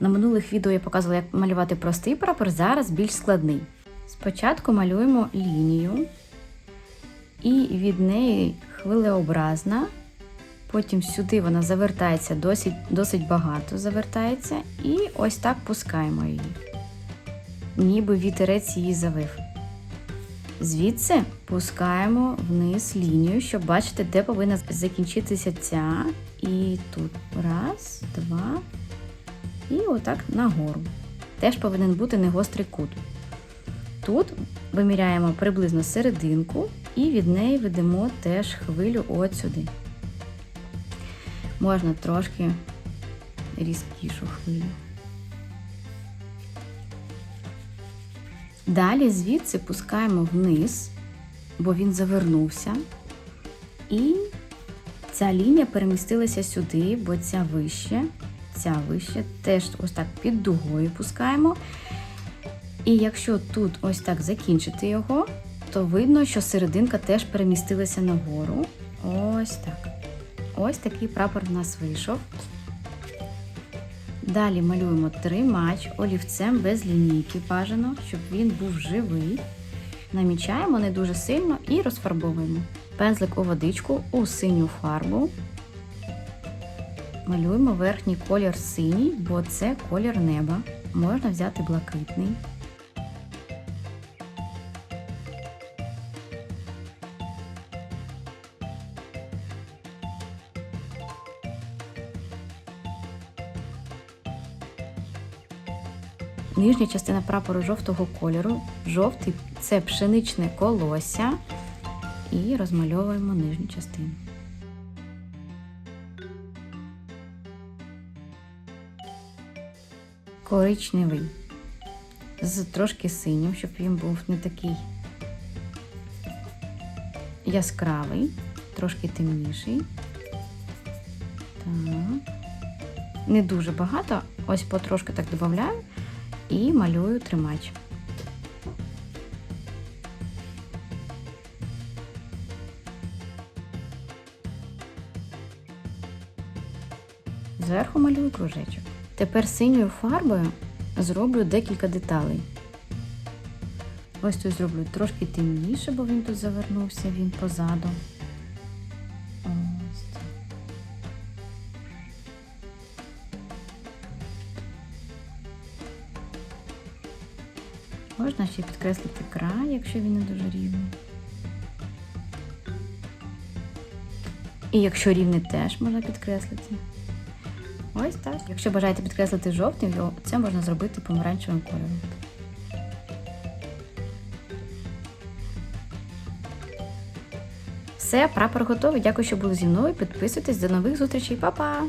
На минулих відео я показувала, як малювати простий прапор, зараз більш складний. Спочатку малюємо лінію, і від неї хвилеобразна. Потім сюди вона завертається досить, досить багато завертається, і ось так пускаємо її, ніби вітерець її завив. Звідси пускаємо вниз лінію, щоб бачити, де повинна закінчитися ця. І тут раз, два. І отак нагору. Теж повинен бути негострий кут. Тут виміряємо приблизно серединку і від неї ведемо теж хвилю от сюди. Можна трошки різкішу хвилю. Далі звідси пускаємо вниз, бо він завернувся. І ця лінія перемістилася сюди, бо ця вище, ця вище, теж ось так під дугою пускаємо. І якщо тут ось так закінчити його, то видно, що серединка теж перемістилася нагору. Ось так. Ось такий прапор в нас вийшов. Далі малюємо тримач олівцем без лінійки бажано, щоб він був живий. Намічаємо не дуже сильно і розфарбовуємо. Пензлик у водичку у синю фарбу. Малюємо верхній колір синій, бо це колір неба. Можна взяти блакитний. Нижня частина прапору жовтого кольору. Жовтий це пшеничне колося. І розмальовуємо нижню частину. Коричневий з трошки синім, щоб він був не такий яскравий, трошки темніший. Так. Не дуже багато, ось потрошки так додаю і малюю тримач. Зверху малюю кружечок. Тепер синьою фарбою зроблю декілька деталей. Ось тут зроблю трошки темніше, бо він тут завернувся, він позаду. Ось. Можна ще підкреслити край, якщо він не дуже рівний. І якщо рівний, теж можна підкреслити. Ось так. Якщо бажаєте підкреслити жовтим, то це можна зробити помаранчевим кольором. Все, прапор готовий. Дякую, що були зі мною. Підписуйтесь. До нових зустрічей. Па-па!